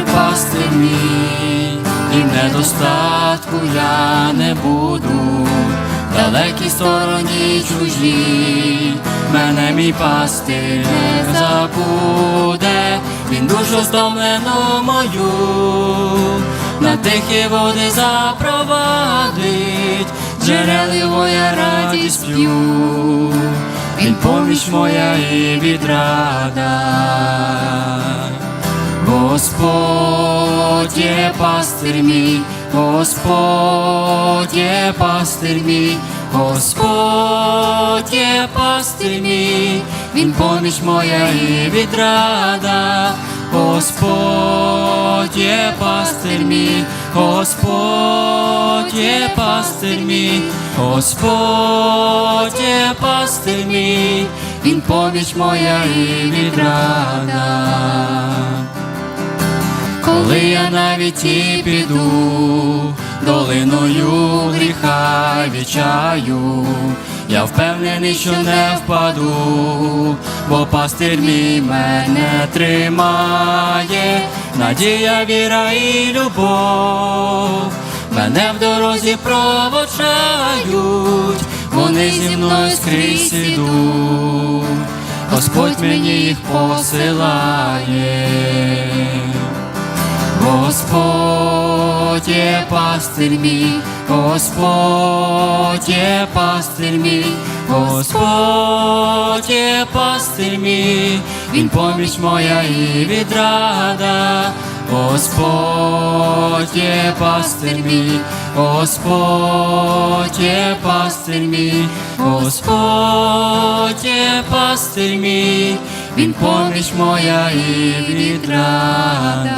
пастир мій, і недостатку я не буду, далекій стороні чужій, мене мій пастир не забуде, він душу стомлену мою, на тихі води запровадить, джереливо я радість п'ю, він поміч моя і відрада. Є пастир мій, Господь є пастир мій, Господь є пастир мій, Він поміч моя і відрада, Господь є пастир мій, Господь є пастир мій, Господь є пастир мій, Він поміч моя і відрада. Коли я навіть і піду долиною гріха відчаю, я впевнений, що не впаду, бо пастир мій мене тримає, надія, віра і любов, мене в дорозі провочають, вони зі мною скрізь ідуть, Господь мені їх посилає. Господь є пастир мій, Господь є пастир мій, Господь є пастир мій, Він поміч моя і відрада, Господь є пастир мій, Господь є пастир мій, Господь є пастир мій, Він поміч моя і відрада.